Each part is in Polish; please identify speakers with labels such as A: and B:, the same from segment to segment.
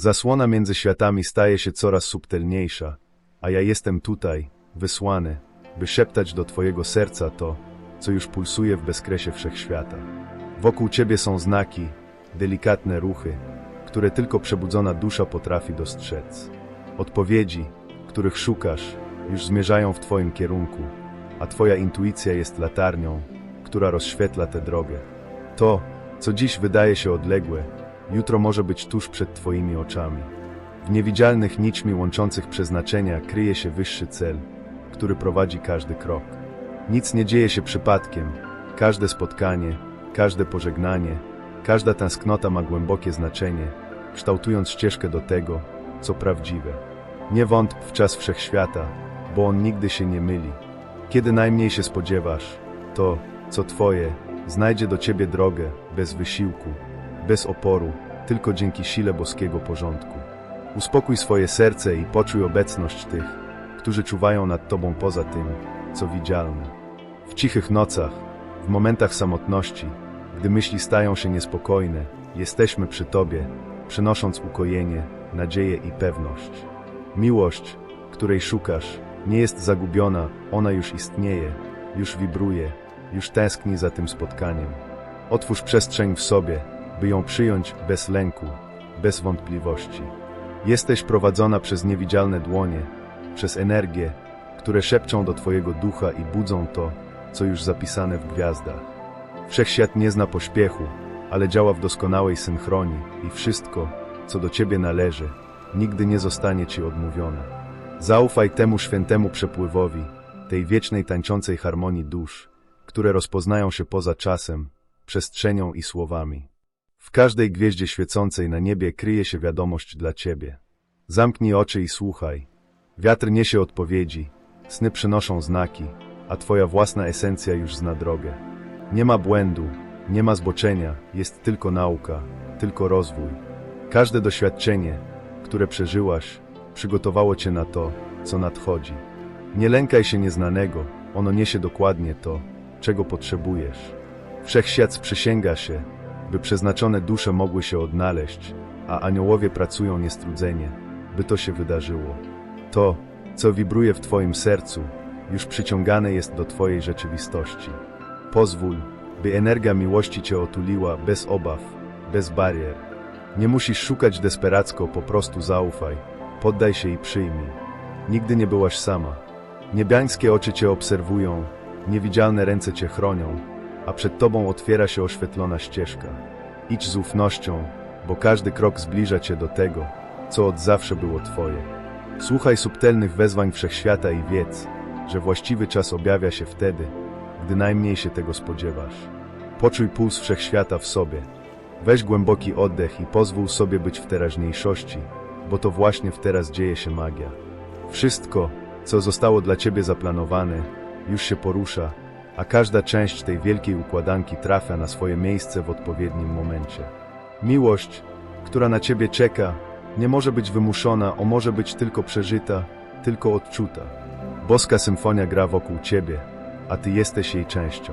A: Zasłona między światami staje się coraz subtelniejsza, a ja jestem tutaj, wysłany, by szeptać do Twojego serca to, co już pulsuje w bezkresie wszechświata. Wokół Ciebie są znaki, delikatne ruchy, które tylko przebudzona dusza potrafi dostrzec. Odpowiedzi, których szukasz, już zmierzają w Twoim kierunku, a Twoja intuicja jest latarnią, która rozświetla tę drogę. To, co dziś wydaje się odległe, jutro może być tuż przed Twoimi oczami. W niewidzialnych nićmi łączących przeznaczenia kryje się wyższy cel, który prowadzi każdy krok. Nic nie dzieje się przypadkiem. Każde spotkanie, każde pożegnanie, każda tęsknota ma głębokie znaczenie, kształtując ścieżkę do tego, co prawdziwe. Nie wątp w czas wszechświata, bo on nigdy się nie myli. Kiedy najmniej się spodziewasz, to, co Twoje, znajdzie do Ciebie drogę, bez wysiłku, bez oporu, tylko dzięki sile boskiego porządku. Uspokój swoje serce i poczuj obecność tych, którzy czuwają nad Tobą poza tym, co widzialne. W cichych nocach, w momentach samotności, gdy myśli stają się niespokojne, jesteśmy przy Tobie, przynosząc ukojenie, nadzieję i pewność. Miłość, której szukasz, nie jest zagubiona, ona już istnieje, już wibruje, już tęskni za tym spotkaniem. Otwórz przestrzeń w sobie, by ją przyjąć bez lęku, bez wątpliwości. Jesteś prowadzona przez niewidzialne dłonie, przez energię, które szepczą do Twojego ducha i budzą to, co już zapisane w gwiazdach. Wszechświat nie zna pośpiechu, ale działa w doskonałej synchronii i wszystko, co do Ciebie należy, nigdy nie zostanie Ci odmówione. Zaufaj temu świętemu przepływowi, tej wiecznej tańczącej harmonii dusz, które rozpoznają się poza czasem, przestrzenią i słowami. W każdej gwieździe świecącej na niebie kryje się wiadomość dla Ciebie. Zamknij oczy i słuchaj. Wiatr niesie odpowiedzi, sny przynoszą znaki, a Twoja własna esencja już zna drogę. Nie ma błędu, nie ma zboczenia, jest tylko nauka, tylko rozwój. Każde doświadczenie, które przeżyłaś, przygotowało Cię na to, co nadchodzi. Nie lękaj się nieznanego, ono niesie dokładnie to, czego potrzebujesz. Wszechświat sprzysięga się, by przeznaczone dusze mogły się odnaleźć, a aniołowie pracują niestrudzenie, by to się wydarzyło. To, co wibruje w Twoim sercu, już przyciągane jest do Twojej rzeczywistości. Pozwól, by energia miłości Cię otuliła bez obaw, bez barier. Nie musisz szukać desperacko, po prostu zaufaj, poddaj się i przyjmij. Nigdy nie byłaś sama. Niebiańskie oczy Cię obserwują, niewidzialne ręce Cię chronią, a przed Tobą otwiera się oświetlona ścieżka. Idź z ufnością, bo każdy krok zbliża Cię do tego, co od zawsze było Twoje. Słuchaj subtelnych wezwań wszechświata i wiedz, że właściwy czas objawia się wtedy, gdy najmniej się tego spodziewasz. Poczuj puls wszechświata w sobie. Weź głęboki oddech i pozwól sobie być w teraźniejszości, bo to właśnie w teraz dzieje się magia. Wszystko, co zostało dla Ciebie zaplanowane, już się porusza, a każda część tej wielkiej układanki trafia na swoje miejsce w odpowiednim momencie. Miłość, która na Ciebie czeka, nie może być wymuszona, o może być tylko przeżyta, tylko odczuta. Boska symfonia gra wokół Ciebie, a Ty jesteś jej częścią.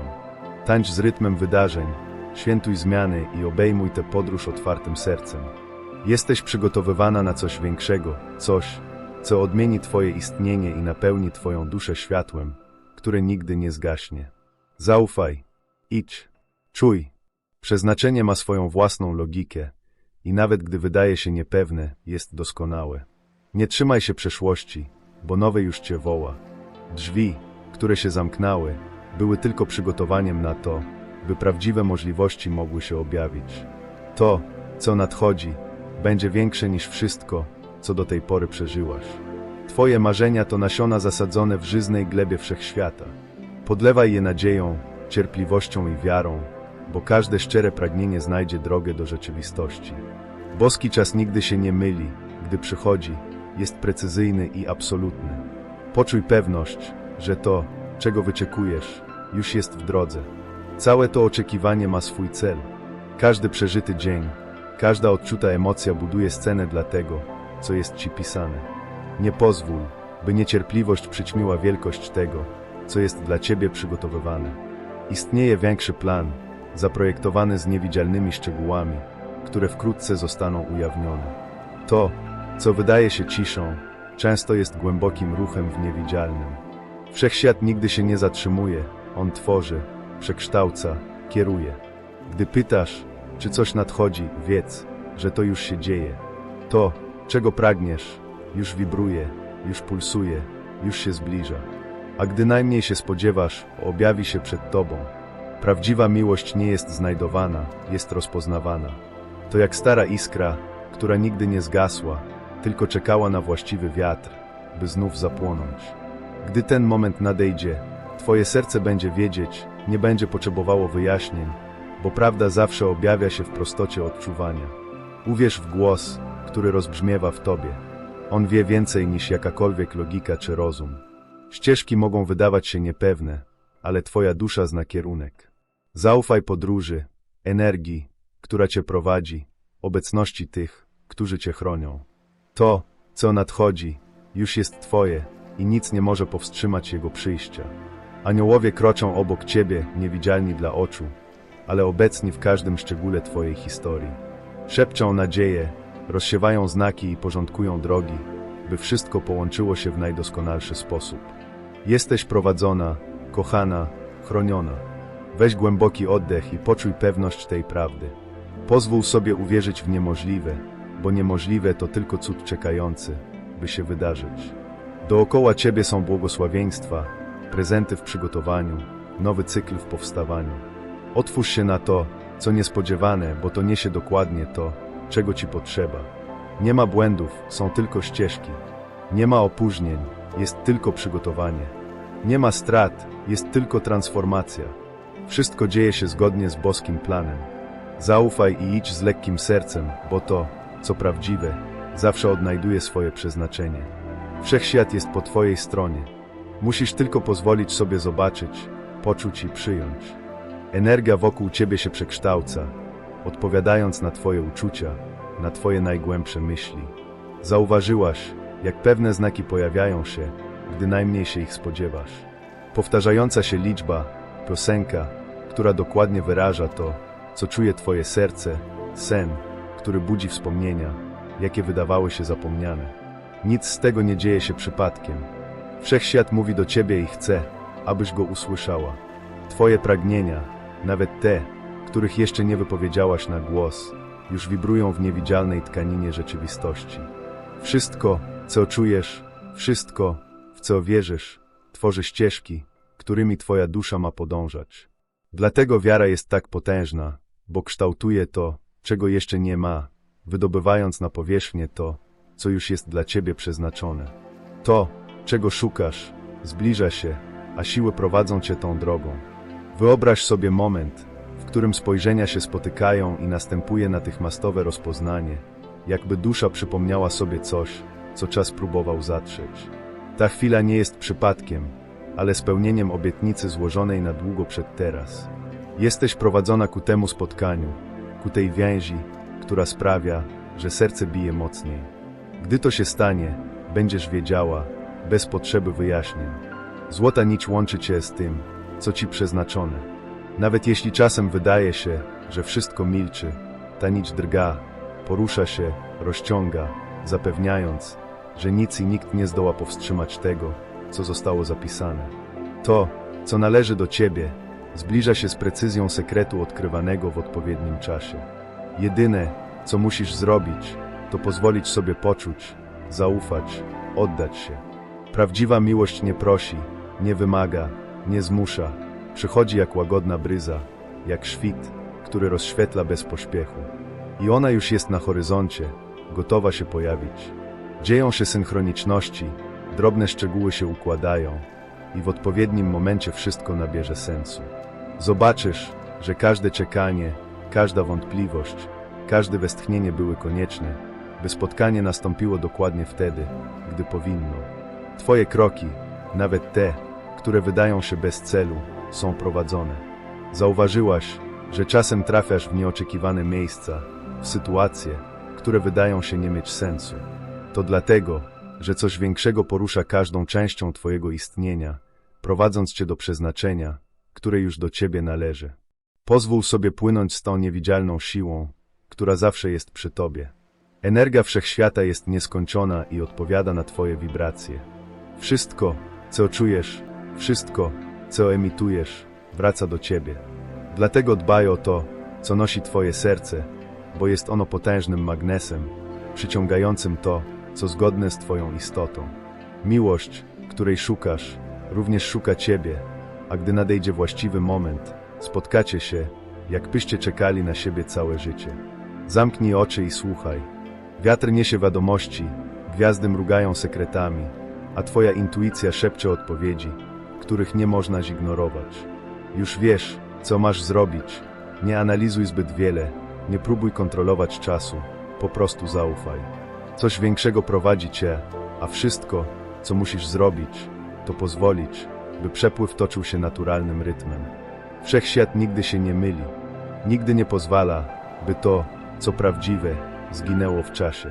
A: Tańcz z rytmem wydarzeń, świętuj zmiany i obejmuj tę podróż otwartym sercem. Jesteś przygotowywana na coś większego, coś, co odmieni Twoje istnienie i napełni Twoją duszę światłem, które nigdy nie zgaśnie. Zaufaj, idź, czuj. Przeznaczenie ma swoją własną logikę i nawet gdy wydaje się niepewne, jest doskonałe. Nie trzymaj się przeszłości, bo nowe już Cię woła. Drzwi, które się zamknęły, były tylko przygotowaniem na to, by prawdziwe możliwości mogły się objawić. To, co nadchodzi, będzie większe niż wszystko, co do tej pory przeżyłaś. Twoje marzenia to nasiona zasadzone w żyznej glebie wszechświata. Podlewaj je nadzieją, cierpliwością i wiarą, bo każde szczere pragnienie znajdzie drogę do rzeczywistości. Boski czas nigdy się nie myli, gdy przychodzi, jest precyzyjny i absolutny. Poczuj pewność, że to, czego wyczekujesz, już jest w drodze. Całe to oczekiwanie ma swój cel. Każdy przeżyty dzień, każda odczuta emocja buduje scenę dla tego, co jest ci pisane. Nie pozwól, by niecierpliwość przyćmiła wielkość tego, co jest dla ciebie przygotowywane. Istnieje większy plan, zaprojektowany z niewidzialnymi szczegółami, które wkrótce zostaną ujawnione. To, co wydaje się ciszą, często jest głębokim ruchem w niewidzialnym. Wszechświat nigdy się nie zatrzymuje, on tworzy, przekształca, kieruje. Gdy pytasz, czy coś nadchodzi, wiedz, że to już się dzieje. To, czego pragniesz, już wibruje, już pulsuje, już się zbliża. A gdy najmniej się spodziewasz, objawi się przed tobą. Prawdziwa miłość nie jest znajdowana, jest rozpoznawana. To jak stara iskra, która nigdy nie zgasła, tylko czekała na właściwy wiatr, by znów zapłonąć. Gdy ten moment nadejdzie, twoje serce będzie wiedzieć, nie będzie potrzebowało wyjaśnień, bo prawda zawsze objawia się w prostocie odczuwania. Uwierz w głos, który rozbrzmiewa w tobie. On wie więcej niż jakakolwiek logika czy rozum. Ścieżki mogą wydawać się niepewne, ale twoja dusza zna kierunek. Zaufaj podróży, energii, która cię prowadzi, obecności tych, którzy cię chronią. To, co nadchodzi, już jest twoje i nic nie może powstrzymać jego przyjścia. Aniołowie kroczą obok ciebie, niewidzialni dla oczu, ale obecni w każdym szczególe twojej historii. Szepczą nadzieję, rozsiewają znaki i porządkują drogi, by wszystko połączyło się w najdoskonalszy sposób. Jesteś prowadzona, kochana, chroniona. Weź głęboki oddech i poczuj pewność tej prawdy. Pozwól sobie uwierzyć w niemożliwe, bo niemożliwe to tylko cud czekający, by się wydarzyć. Dookoła ciebie są błogosławieństwa, prezenty w przygotowaniu, nowy cykl w powstawaniu. Otwórz się na to, co niespodziewane, bo to niesie dokładnie to, czego ci potrzeba. Nie ma błędów, są tylko ścieżki. Nie ma opóźnień, jest tylko przygotowanie. Nie ma strat, jest tylko transformacja. Wszystko dzieje się zgodnie z boskim planem. Zaufaj i idź z lekkim sercem, bo to, co prawdziwe, zawsze odnajduje swoje przeznaczenie. Wszechświat jest po Twojej stronie. Musisz tylko pozwolić sobie zobaczyć, poczuć i przyjąć. Energia wokół Ciebie się przekształca, odpowiadając na Twoje uczucia, na Twoje najgłębsze myśli. Zauważyłaś, jak pewne znaki pojawiają się, gdy najmniej się ich spodziewasz. Powtarzająca się liczba, piosenka, która dokładnie wyraża to, co czuje Twoje serce, sen, który budzi wspomnienia, jakie wydawały się zapomniane. Nic z tego nie dzieje się przypadkiem. Wszechświat mówi do Ciebie i chce, abyś go usłyszała. Twoje pragnienia, nawet te, których jeszcze nie wypowiedziałaś na głos, już wibrują w niewidzialnej tkaninie rzeczywistości. Wszystko, co czujesz, wszystko, w co wierzysz, tworzy ścieżki, którymi Twoja dusza ma podążać. Dlatego wiara jest tak potężna, bo kształtuje to, czego jeszcze nie ma, wydobywając na powierzchnię to, co już jest dla Ciebie przeznaczone. To, czego szukasz, zbliża się, a siły prowadzą Cię tą drogą. Wyobraź sobie moment, w którym spojrzenia się spotykają i następuje natychmiastowe rozpoznanie, jakby dusza przypomniała sobie coś, co czas próbował zatrzeć. Ta chwila nie jest przypadkiem, ale spełnieniem obietnicy złożonej na długo przed teraz. Jesteś prowadzona ku temu spotkaniu, ku tej więzi, która sprawia, że serce bije mocniej. Gdy to się stanie, będziesz wiedziała, bez potrzeby wyjaśnień. Złota nić łączy cię z tym, co ci przeznaczone. Nawet jeśli czasem wydaje się, że wszystko milczy, ta nić drga, porusza się, rozciąga, zapewniając, że nic i nikt nie zdoła powstrzymać tego, co zostało zapisane. To, co należy do ciebie, zbliża się z precyzją sekretu odkrywanego w odpowiednim czasie. Jedyne, co musisz zrobić, to pozwolić sobie poczuć, zaufać, oddać się. Prawdziwa miłość nie prosi, nie wymaga, nie zmusza. Przychodzi jak łagodna bryza, jak świt, który rozświetla bez pośpiechu. I ona już jest na horyzoncie, gotowa się pojawić. Dzieją się synchroniczności, drobne szczegóły się układają i w odpowiednim momencie wszystko nabierze sensu. Zobaczysz, że każde czekanie, każda wątpliwość, każde westchnienie były konieczne, by spotkanie nastąpiło dokładnie wtedy, gdy powinno. Twoje kroki, nawet te, które wydają się bez celu, są prowadzone. Zauważyłaś, że czasem trafiasz w nieoczekiwane miejsca, w sytuacje, które wydają się nie mieć sensu. To dlatego, że coś większego porusza każdą częścią Twojego istnienia, prowadząc Cię do przeznaczenia, które już do Ciebie należy. Pozwól sobie płynąć z tą niewidzialną siłą, która zawsze jest przy Tobie. Energia wszechświata jest nieskończona i odpowiada na Twoje wibracje. Wszystko, co czujesz, wszystko, co emitujesz, wraca do Ciebie. Dlatego dbaj o to, co nosi Twoje serce, bo jest ono potężnym magnesem, przyciągającym to, co zgodne z Twoją istotą. Miłość, której szukasz, również szuka Ciebie, a gdy nadejdzie właściwy moment, spotkacie się, jakbyście czekali na siebie całe życie. Zamknij oczy i słuchaj. Wiatr niesie wiadomości, gwiazdy mrugają sekretami, a Twoja intuicja szepcze odpowiedzi, których nie można zignorować. Już wiesz, co masz zrobić. Nie analizuj zbyt wiele, nie próbuj kontrolować czasu, po prostu zaufaj. Coś większego prowadzi Cię, a wszystko, co musisz zrobić, to pozwolić, by przepływ toczył się naturalnym rytmem. Wszechświat nigdy się nie myli, nigdy nie pozwala, by to, co prawdziwe, zginęło w czasie.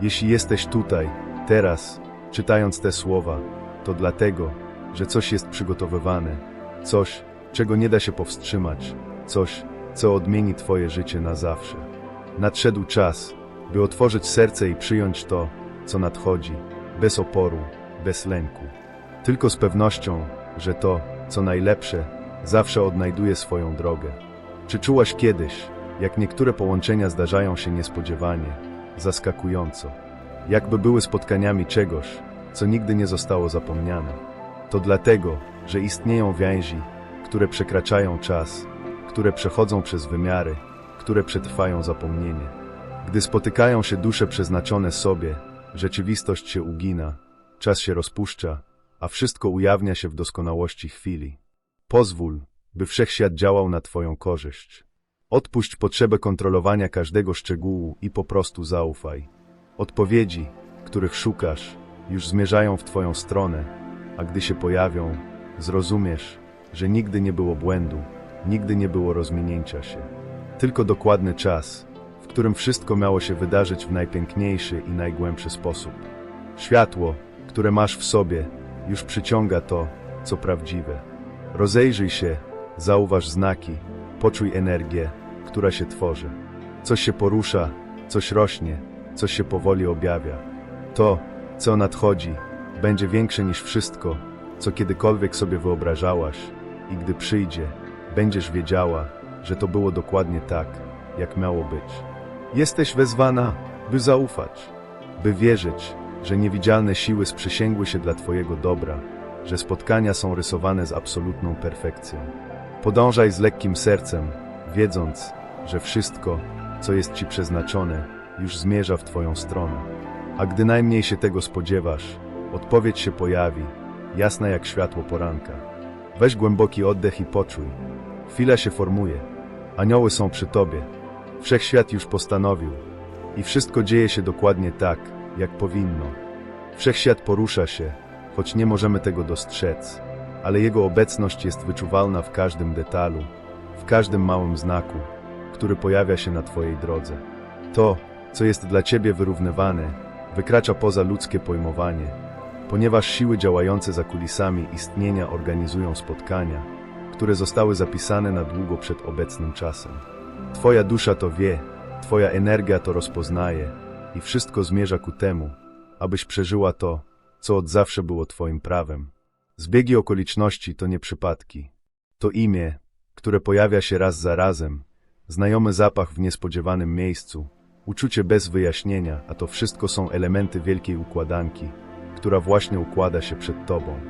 A: Jeśli jesteś tutaj, teraz, czytając te słowa, to dlatego, że coś jest przygotowywane, coś, czego nie da się powstrzymać, coś, co odmieni Twoje życie na zawsze. Nadszedł czas, by otworzyć serce i przyjąć to, co nadchodzi, bez oporu, bez lęku. Tylko z pewnością, że to, co najlepsze, zawsze odnajduje swoją drogę. Czy czułaś kiedyś, jak niektóre połączenia zdarzają się niespodziewanie, zaskakująco, jakby były spotkaniami czegoś, co nigdy nie zostało zapomniane? To dlatego, że istnieją więzi, które przekraczają czas, które przechodzą przez wymiary, które przetrwają zapomnienie. Gdy spotykają się dusze przeznaczone sobie, rzeczywistość się ugina, czas się rozpuszcza, a wszystko ujawnia się w doskonałości chwili. Pozwól, by wszechświat działał na Twoją korzyść. Odpuść potrzebę kontrolowania każdego szczegółu i po prostu zaufaj. Odpowiedzi, których szukasz, już zmierzają w Twoją stronę, a gdy się pojawią, zrozumiesz, że nigdy nie było błędu, nigdy nie było rozminięcia się. Tylko dokładny czas, którym wszystko miało się wydarzyć w najpiękniejszy i najgłębszy sposób. Światło, które masz w sobie, już przyciąga to, co prawdziwe. Rozejrzyj się, zauważ znaki, poczuj energię, która się tworzy. Coś się porusza, coś rośnie, coś się powoli objawia. To, co nadchodzi, będzie większe niż wszystko, co kiedykolwiek sobie wyobrażałaś, i gdy przyjdzie, będziesz wiedziała, że to było dokładnie tak, jak miało być. Jesteś wezwana, by zaufać, by wierzyć, że niewidzialne siły sprzysięgły się dla Twojego dobra, że spotkania są rysowane z absolutną perfekcją. Podążaj z lekkim sercem, wiedząc, że wszystko, co jest Ci przeznaczone, już zmierza w Twoją stronę. A gdy najmniej się tego spodziewasz, odpowiedź się pojawi, jasna jak światło poranka. Weź głęboki oddech i poczuj. Chwila się formuje. Anioły są przy Tobie. Wszechświat już postanowił. I wszystko dzieje się dokładnie tak, jak powinno. Wszechświat porusza się, choć nie możemy tego dostrzec, ale Jego obecność jest wyczuwalna w każdym detalu, w każdym małym znaku, który pojawia się na Twojej drodze. To, co jest dla Ciebie wyrównywane, wykracza poza ludzkie pojmowanie, ponieważ siły działające za kulisami istnienia organizują spotkania, które zostały zapisane na długo przed obecnym czasem. Twoja dusza to wie, Twoja energia to rozpoznaje i wszystko zmierza ku temu, abyś przeżyła to, co od zawsze było Twoim prawem. Zbiegi okoliczności to nie przypadki. To imię, które pojawia się raz za razem, znajomy zapach w niespodziewanym miejscu, uczucie bez wyjaśnienia, a to wszystko są elementy wielkiej układanki, która właśnie układa się przed Tobą.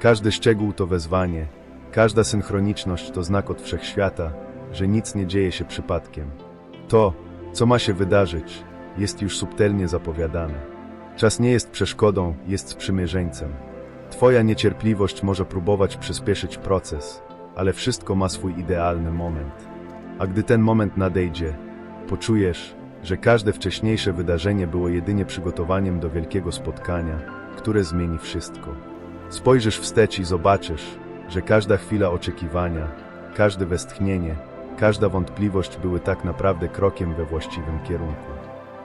A: Każdy szczegół to wezwanie, każda synchroniczność to znak od wszechświata, że nic nie dzieje się przypadkiem. To, co ma się wydarzyć, jest już subtelnie zapowiadane. Czas nie jest przeszkodą, jest sprzymierzeńcem. Twoja niecierpliwość może próbować przyspieszyć proces, ale wszystko ma swój idealny moment. A gdy ten moment nadejdzie, poczujesz, że każde wcześniejsze wydarzenie było jedynie przygotowaniem do wielkiego spotkania, które zmieni wszystko. Spojrzysz wstecz i zobaczysz, że każda chwila oczekiwania, każde westchnienie, każda wątpliwość były tak naprawdę krokiem we właściwym kierunku.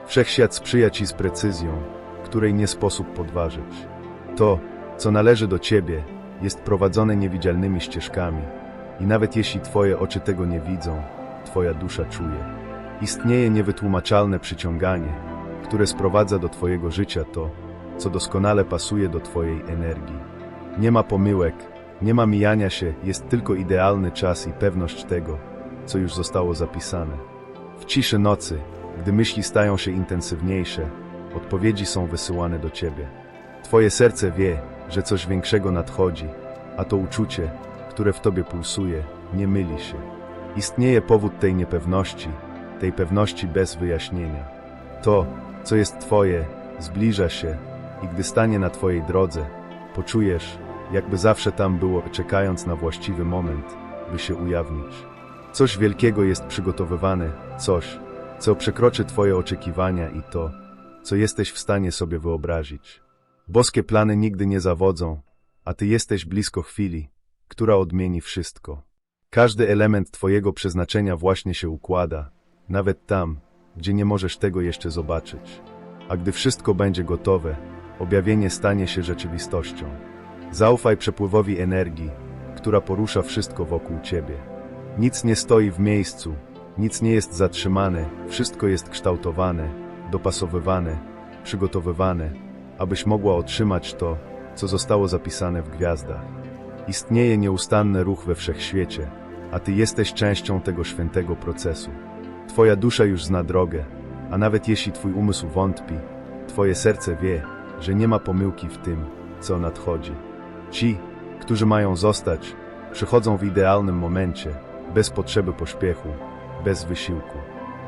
A: Wszechświat sprzyja Ci z precyzją, której nie sposób podważyć. To, co należy do Ciebie, jest prowadzone niewidzialnymi ścieżkami i nawet jeśli Twoje oczy tego nie widzą, Twoja dusza czuje. Istnieje niewytłumaczalne przyciąganie, które sprowadza do Twojego życia to, co doskonale pasuje do Twojej energii. Nie ma pomyłek, nie ma mijania się, jest tylko idealny czas i pewność tego, co już zostało zapisane. W ciszy nocy, gdy myśli stają się intensywniejsze, odpowiedzi są wysyłane do Ciebie. Twoje serce wie, że coś większego nadchodzi, a to uczucie, które w Tobie pulsuje, nie myli się. Istnieje powód tej niepewności, tej pewności bez wyjaśnienia. To, co jest Twoje, zbliża się i gdy stanie na Twojej drodze, poczujesz, jakby zawsze tam było, czekając na właściwy moment, by się ujawnić. Coś wielkiego jest przygotowywane, coś, co przekroczy Twoje oczekiwania i to, co jesteś w stanie sobie wyobrazić. Boskie plany nigdy nie zawodzą, a Ty jesteś blisko chwili, która odmieni wszystko. Każdy element Twojego przeznaczenia właśnie się układa, nawet tam, gdzie nie możesz tego jeszcze zobaczyć. A gdy wszystko będzie gotowe, objawienie stanie się rzeczywistością. Zaufaj przepływowi energii, która porusza wszystko wokół Ciebie. Nic nie stoi w miejscu, nic nie jest zatrzymane, wszystko jest kształtowane, dopasowywane, przygotowywane, abyś mogła otrzymać to, co zostało zapisane w gwiazdach. Istnieje nieustanny ruch we wszechświecie, a Ty jesteś częścią tego świętego procesu. Twoja dusza już zna drogę, a nawet jeśli Twój umysł wątpi, Twoje serce wie, że nie ma pomyłki w tym, co nadchodzi. Ci, którzy mają zostać, przychodzą w idealnym momencie, bez potrzeby pośpiechu, bez wysiłku.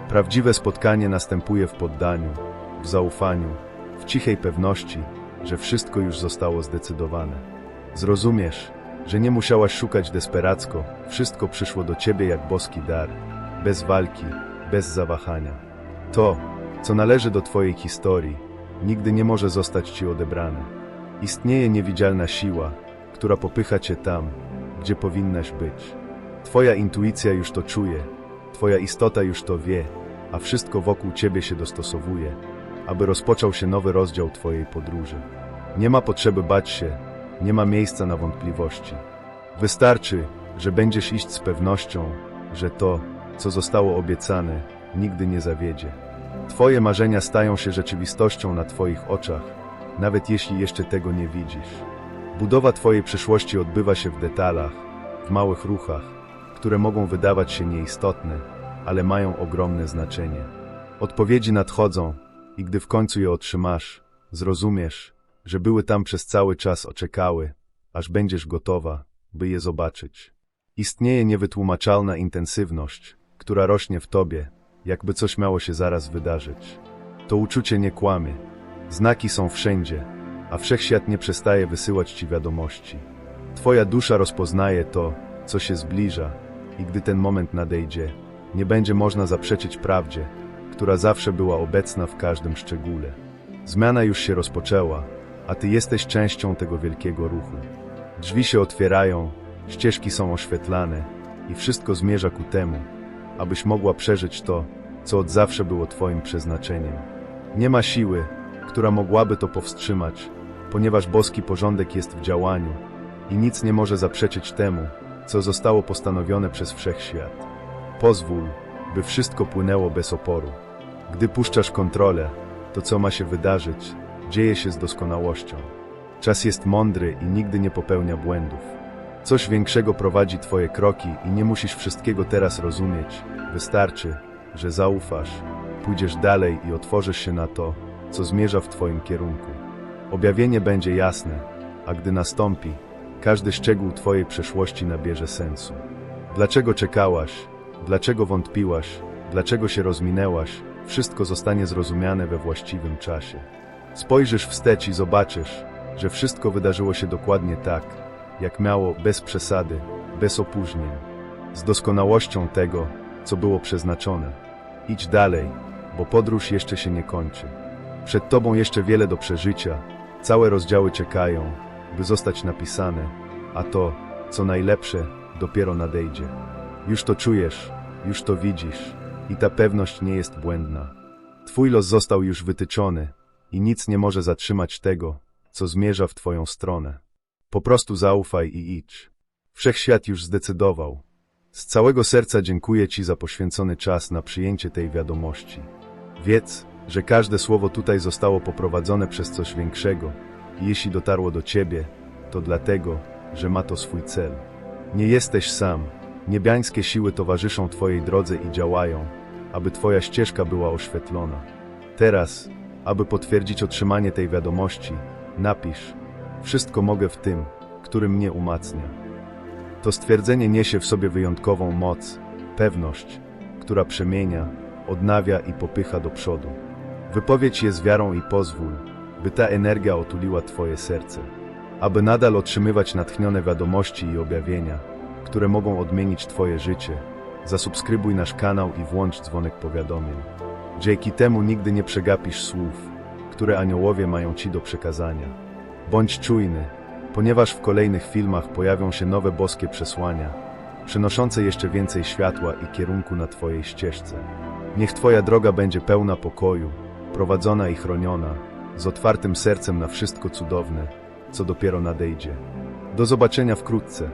A: Prawdziwe spotkanie następuje w poddaniu, w zaufaniu, w cichej pewności, że wszystko już zostało zdecydowane. Zrozumiesz, że nie musiałaś szukać desperacko, wszystko przyszło do ciebie jak boski dar, bez walki, bez zawahania. To, co należy do twojej historii, nigdy nie może zostać ci odebrane. Istnieje niewidzialna siła, która popycha cię tam, gdzie powinnaś być. Twoja intuicja już to czuje, twoja istota już to wie, a wszystko wokół ciebie się dostosowuje, aby rozpoczął się nowy rozdział twojej podróży. Nie ma potrzeby bać się, nie ma miejsca na wątpliwości. Wystarczy, że będziesz iść z pewnością, że to, co zostało obiecane, nigdy nie zawiedzie. Twoje marzenia stają się rzeczywistością na Twoich oczach, nawet jeśli jeszcze tego nie widzisz. Budowa Twojej przyszłości odbywa się w detalach, w małych ruchach, które mogą wydawać się nieistotne, ale mają ogromne znaczenie. Odpowiedzi nadchodzą i gdy w końcu je otrzymasz, zrozumiesz, że były tam przez cały czas oczekały, aż będziesz gotowa, by je zobaczyć. Istnieje niewytłumaczalna intensywność, która rośnie w tobie, jakby coś miało się zaraz wydarzyć. To uczucie nie kłamie. Znaki są wszędzie, a wszechświat nie przestaje wysyłać ci wiadomości. Twoja dusza rozpoznaje to, co się zbliża, i gdy ten moment nadejdzie, nie będzie można zaprzeczyć prawdzie, która zawsze była obecna w każdym szczególe. Zmiana już się rozpoczęła, a ty jesteś częścią tego wielkiego ruchu. Drzwi się otwierają, ścieżki są oświetlane i wszystko zmierza ku temu, abyś mogła przeżyć to, co od zawsze było Twoim przeznaczeniem. Nie ma siły, która mogłaby to powstrzymać, ponieważ boski porządek jest w działaniu i nic nie może zaprzeczyć temu, co zostało postanowione przez wszechświat. Pozwól, by wszystko płynęło bez oporu. Gdy puszczasz kontrolę, to co ma się wydarzyć, dzieje się z doskonałością. Czas jest mądry i nigdy nie popełnia błędów. Coś większego prowadzi Twoje kroki i nie musisz wszystkiego teraz rozumieć. Wystarczy, że zaufasz, pójdziesz dalej i otworzysz się na to, co zmierza w Twoim kierunku. Objawienie będzie jasne, a gdy nastąpi, każdy szczegół Twojej przeszłości nabierze sensu. Dlaczego czekałaś? Dlaczego wątpiłaś? Dlaczego się rozminęłaś? Wszystko zostanie zrozumiane we właściwym czasie. Spojrzysz wstecz i zobaczysz, że wszystko wydarzyło się dokładnie tak, jak miało, bez przesady, bez opóźnień, z doskonałością tego, co było przeznaczone. Idź dalej, bo podróż jeszcze się nie kończy. Przed tobą jeszcze wiele do przeżycia, całe rozdziały czekają, by zostać napisane, a to, co najlepsze, dopiero nadejdzie. Już to czujesz, już to widzisz i ta pewność nie jest błędna. Twój los został już wytyczony i nic nie może zatrzymać tego, co zmierza w twoją stronę. Po prostu zaufaj i idź. Wszechświat już zdecydował. Z całego serca dziękuję Ci za poświęcony czas na przyjęcie tej wiadomości. Wiedz, że każde słowo tutaj zostało poprowadzone przez coś większego jeśli dotarło do ciebie, to dlatego, że ma to swój cel. Nie jesteś sam. Niebiańskie siły towarzyszą Twojej drodze i działają, aby Twoja ścieżka była oświetlona. Teraz, aby potwierdzić otrzymanie tej wiadomości, napisz: Wszystko mogę w tym, który mnie umacnia. To stwierdzenie niesie w sobie wyjątkową moc, pewność, która przemienia, odnawia i popycha do przodu. Wypowiedź je z wiarą i pozwól, by ta energia otuliła Twoje serce. Aby nadal otrzymywać natchnione wiadomości i objawienia, które mogą odmienić Twoje życie, zasubskrybuj nasz kanał i włącz dzwonek powiadomień. Dzięki temu nigdy nie przegapisz słów, które aniołowie mają Ci do przekazania. Bądź czujny, ponieważ w kolejnych filmach pojawią się nowe boskie przesłania, przynoszące jeszcze więcej światła i kierunku na Twojej ścieżce. Niech Twoja droga będzie pełna pokoju, prowadzona i chroniona, z otwartym sercem na wszystko cudowne, co dopiero nadejdzie. Do zobaczenia wkrótce.